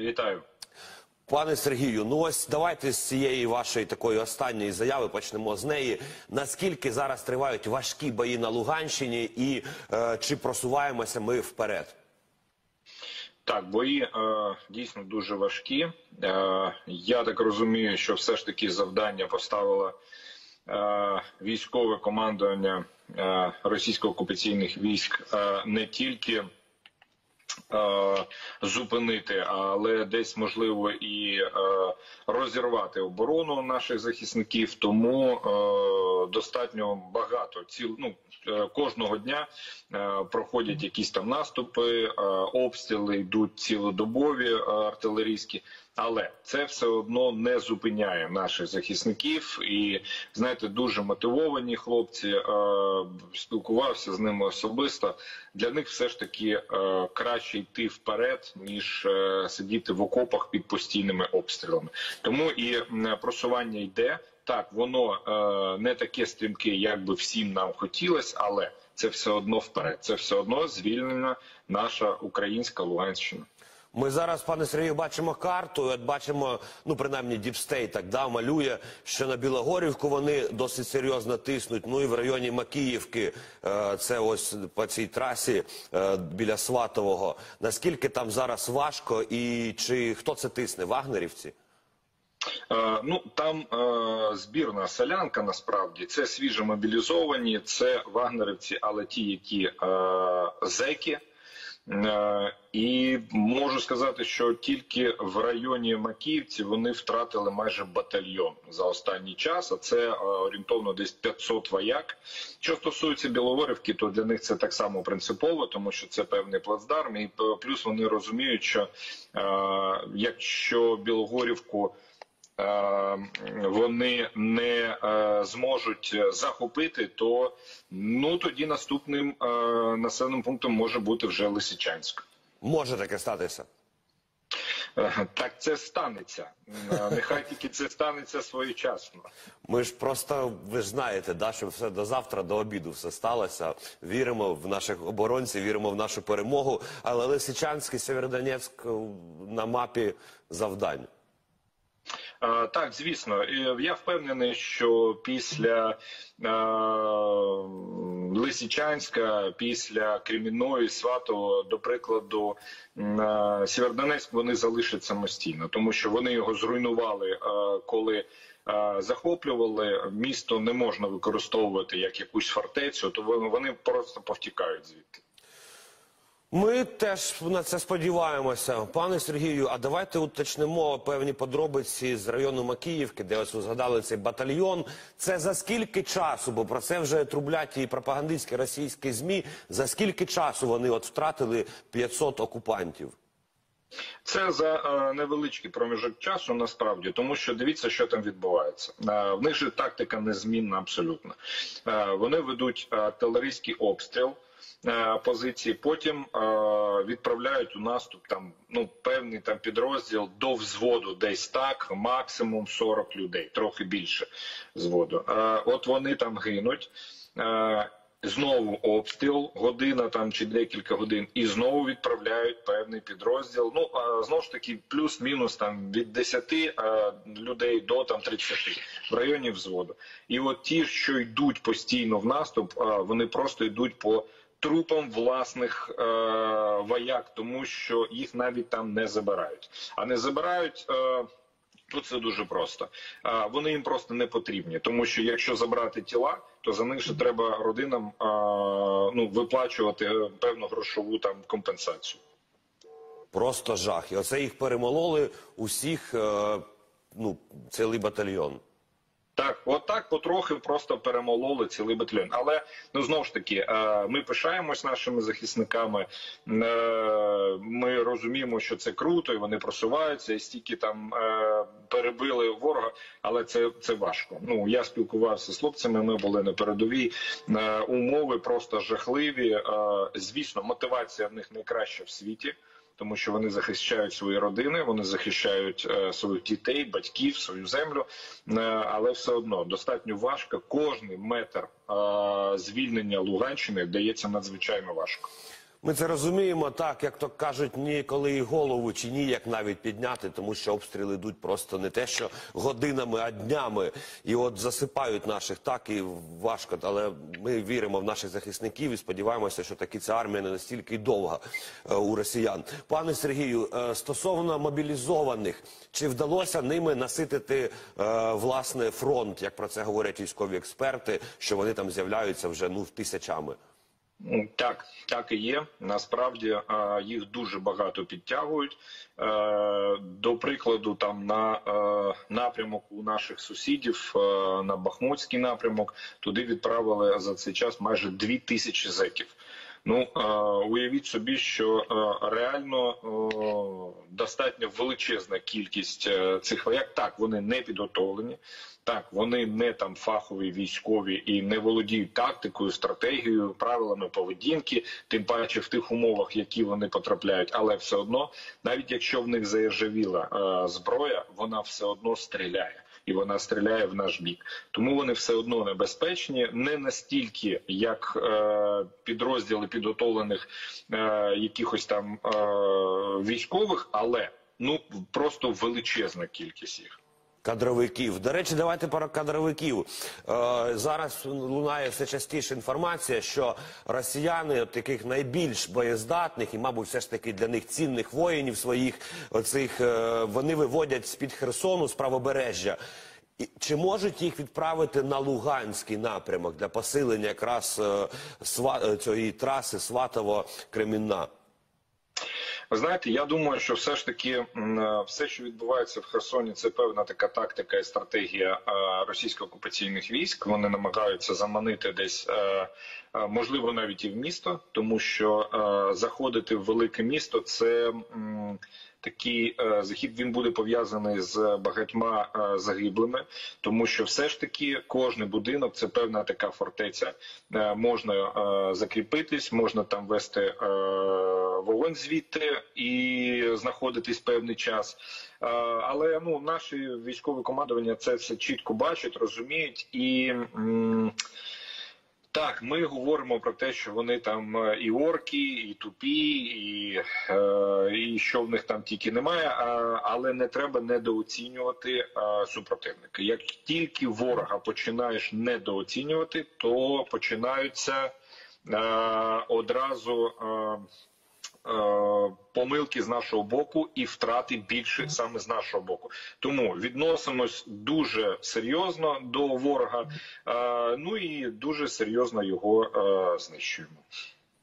Вітаю. Пане Сергію, ну ось давайте з цієї вашої такої останньої заяви почнемо з неї. Наскільки зараз тривають важкі бої на Луганщині, і е, чи просуваємося ми вперед? Так, бої е, дійсно дуже важкі. Е, я так розумію, що все ж таки завдання поставило е, військове командування е, російсько-окупаційних військ е, не тільки. Е, Зупинити, але десь можливо і е, розірвати оборону наших захисників. Тому е, достатньо багато ціл, ну, кожного дня проходять якісь там наступи, обстріли йдуть цілодобові артилерійські. Але це все одно не зупиняє наших захисників, і знаєте, дуже мотивовані хлопці. Е, спілкувався з ними особисто. Для них все ж таки е, краще йти вперед, ніж е, сидіти в окопах під постійними обстрілами. Тому і просування йде. Так, воно не таке стрімке, як би всім нам хотілося, але це все одно вперед. Це все одно звільнена наша українська Луганщина. Ми зараз, пане Сергію, бачимо карту. От бачимо, ну принаймні Діпстей так да малює, що на Білогорівку вони досить серйозно тиснуть. Ну і в районі Макіївки, е, це ось по цій трасі е, біля Сватового. Наскільки там зараз важко, і чи хто це тисне? Вагнерівці? Е, Ну там е, збірна селянка насправді це свіжо мобілізовані, це вагнерівці, але ті, які е, зеки. Е, і можу сказати, що тільки в районі Макіївці вони втратили майже батальйон за останній час. А це е, орієнтовно десь 500 вояк. Що стосується Білогорівки, то для них це так само принципово, тому що це певний плацдарм. І е, плюс вони розуміють, що якщо Білогорівку вони не е, зможуть захопити, то ну тоді наступним е, населеним пунктом може бути вже Лисичанськ. Може таке статися. Е, Так це станеться. Е, Нехай тільки це станеться своєчасно. Ми ж просто ви ж знаєте, да, що все до завтра, до обіду все сталося. Віримо в наших оборонців, віримо в нашу перемогу. Але Лисичанськ і Сєвєродонецьк е, на мапі завдань. Так, звісно, я впевнений, що після Лисичанська, після Кремінної, Сватого, до прикладу, Сєвєродонецьк вони залишать самостійно, тому що вони його зруйнували, коли. Захоплювали місто не можна використовувати як якусь фортецю, то вони просто повтікають звідти. Ми теж на це сподіваємося. Пане Сергію, а давайте уточнимо певні подробиці з району Макіївки, де ось згадали цей батальйон. Це за скільки часу? Бо про це вже трублять і пропагандистські російські змі. За скільки часу вони от втратили 500 окупантів? Це за е, невеличкий проміжок часу насправді, тому що дивіться, що там відбувається. Е, в них же тактика незмінна абсолютно. Е, вони ведуть артилерійський обстріл. Е, Позиції потім е, відправляють у наступ там ну певний там підрозділ до взводу, десь так, максимум 40 людей, трохи більше зводу. Е, от вони там гинуть. Знову обстріл, година там чи декілька годин, і знову відправляють певний підрозділ. Ну а знову ж таки, плюс-мінус там від 10 е, людей до там 30 в районі взводу. І от ті, що йдуть постійно в наступ, е, вони просто йдуть по трупам власних е, вояк, тому що їх навіть там не забирають. А не забирають. Е, Тут це дуже просто. Вони їм просто не потрібні, тому що якщо забрати тіла, то за них же треба родинам ну, виплачувати е, певну грошову там компенсацію. Просто жах. І оце їх перемололи усіх, е, ну, цілий батальйон. Так, отак потрохи просто перемололи цілий батальйон. Але ну знову ж таки, е, ми пишаємось нашими захисниками. е, Ми розуміємо, що це круто, і вони просуваються, і стільки там е, перебили ворога, але це, це важко. Ну я спілкувався з хлопцями. Ми були на передовій. Умови просто жахливі. Звісно, мотивація в них найкраща в світі. Тому що вони захищають свої родини, вони захищають е, своїх дітей, батьків, свою землю, е, але все одно достатньо важко. Кожний метр е, звільнення Луганщини дається надзвичайно важко. Ми це розуміємо так, як то кажуть, ніколи і голову чи ніяк навіть підняти, тому що обстріли йдуть просто не те, що годинами, а днями. І от засипають наших так і важко. Але ми віримо в наших захисників і сподіваємося, що таки ця армія не настільки довга е, у росіян. Пане Сергію, е, стосовно мобілізованих, чи вдалося ними наситити е, власне фронт, як про це говорять військові експерти, що вони там з'являються вже ну тисячами? Так, так і є. Насправді е, їх дуже багато підтягують. Е, До прикладу, там на е, напрямок у наших сусідів, на Бахмутський напрямок, туди відправили за цей час майже дві тисячі зеків. Ну уявіть собі, що реально достатньо величезна кількість е, цих вояк. Так, вони не підготовлені. Так, вони не там фахові військові і не володіють тактикою, стратегією, правилами поведінки, тим паче в тих умовах, які вони потрапляють. Але все одно, навіть якщо в них заіржавіла е, зброя, вона все одно стріляє. І вона стріляє в наш бік, тому вони все одно небезпечні, не настільки, як е, підрозділи підготовлених е, якихось там е, військових, але ну просто величезна кількість їх. Кадровиків. До речі, давайте про кадровиків. Е, зараз лунає все частіше інформація, що росіяни, от таких найбільш боєздатних і, мабуть, все ж таки для них цінних воїнів своїх, оцих е, вони виводять з під Херсону з правобережжя. І Чи можуть їх відправити на Луганський напрямок для посилення якраз е, сва, е, цієї траси Сватово-Кремінна? Ви знаєте, я думаю, що все ж таки е, все, що відбувається в Херсоні, це певна така тактика і стратегія е, російсько-окупаційних військ. Вони намагаються заманити десь, е, можливо, навіть і в місто, тому що заходити в велике місто це. Такий е, захід він буде пов'язаний з багатьма е, загиблими, тому що все ж таки кожний будинок це певна така фортеця. Е, можна е, закріпитись, можна там вести е, вогонь звідти і знаходитись певний час. Е, але ну наші військові командування це все чітко бачать, розуміють і. так, ми говоримо про те, що вони там е, і орки, і тупі, і, е, і що в них там тільки немає. Але не треба недооцінювати супротивника. Як тільки ворога починаєш недооцінювати, то починаються одразу. Е, Помилки з нашого боку і втрати більше саме з нашого боку, тому відносимось дуже серйозно до ворога, е, ну і дуже серйозно його е, знищуємо.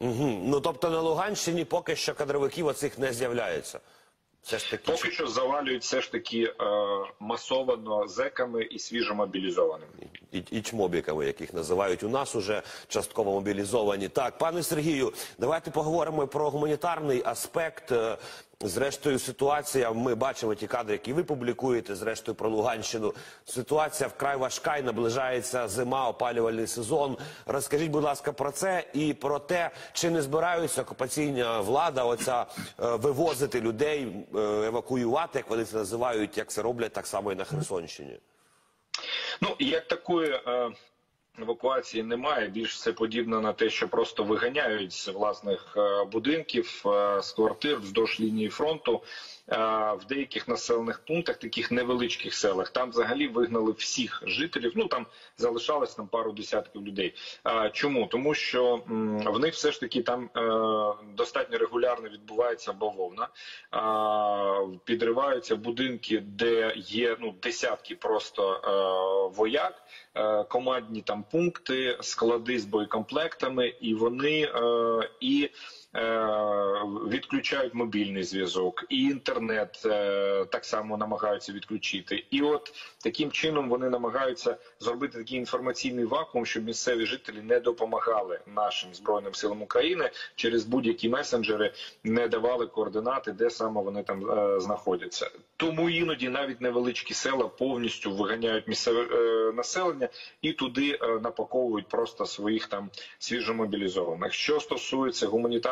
Угу. Ну тобто на Луганщині поки що кадровиків оцих не з'являється. Все ж таки. Поки що завалюють все ж таки е, масовано зеками і свіжомобілізованими. і, і чмобіками, яких називають у нас уже частково мобілізовані. Так, пане Сергію, давайте поговоримо про гуманітарний аспект. Зрештою, ситуація. Ми бачимо ті кадри, які ви публікуєте. Зрештою, про Луганщину. Ситуація вкрай важка і наближається зима, опалювальний сезон. Розкажіть, будь ласка, про це і про те, чи не збираються окупаційна влада, оця е, вивозити людей, е, евакуювати, як вони це називають, як це роблять так само і на Херсонщині. Ну як такої е, евакуації немає. Більш це подібно на те, що просто виганяють з власних е, будинків е, з квартир вздовж лінії фронту. Е, В деяких населених пунктах, таких невеличких селах, там взагалі вигнали всіх жителів. Ну там залишалось там пару десятків людей. Чому? Тому що в них все ж таки там е, достатньо регулярно відбувається бавовна, підриваються будинки, де є ну десятки просто е, вояк, командні там пункти, склади з боєкомплектами, і вони і. Е, Відключають мобільний зв'язок, і інтернет е, так само намагаються відключити. І от таким чином вони намагаються зробити такий інформаційний вакуум, щоб місцеві жителі не допомагали нашим збройним силам України через будь-які месенджери, не давали координати, де саме вони там е, знаходяться. Тому іноді навіть невеличкі села повністю виганяють місцеве населення і туди напаковують просто своїх там свіжомобілізованих. Що стосується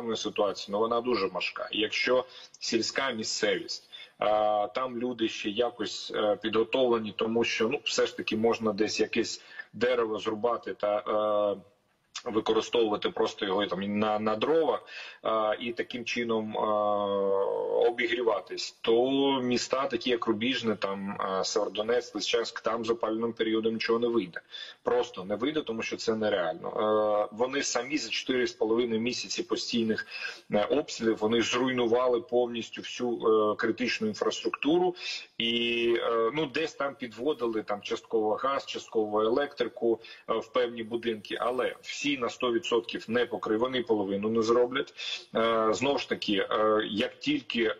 гуманітарної ситуації, ну вона дуже важка. Якщо сільська місцевість. Там люди ще якось е, підготовлені, тому що ну все ж таки можна десь якесь дерево зрубати та е, використовувати просто його там на, на дрова а, і таким чином а, обігріватись, то міста, такі як Рубіжне, там а, Северодонецьк, Лисичанськ, там з опальним періодом нічого не вийде. Просто не вийде, тому що це нереально. Е, вони самі за 4,5 місяці постійних е, обстрілів вони зруйнували повністю всю е, критичну інфраструктуру і е, ну десь там підводили там частково газ, частково електрику е, в певні будинки, але всі на 100% не покриють, вони половину не зроблять. Е, Знову ж таки, е, як тільки е,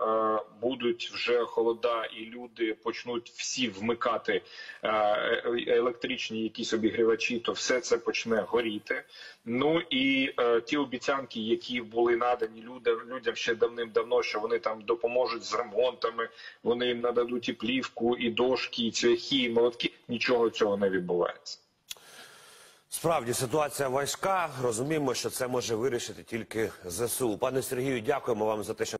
будуть вже холода і люди почнуть всі вмикати електричні якісь обігрівачі, то все це почне горіти. Ну і ті обіцянки, які були надані людям, людям ще давним-давно, що вони там допоможуть з ремонтами, вони їм нададуть і плівку, і дошки, і цвяхи, і молотки. Нічого цього не відбувається. Справді ситуація важка. Розуміємо, що це може вирішити тільки ЗСУ. Пане Сергію, дякуємо вам за те, що.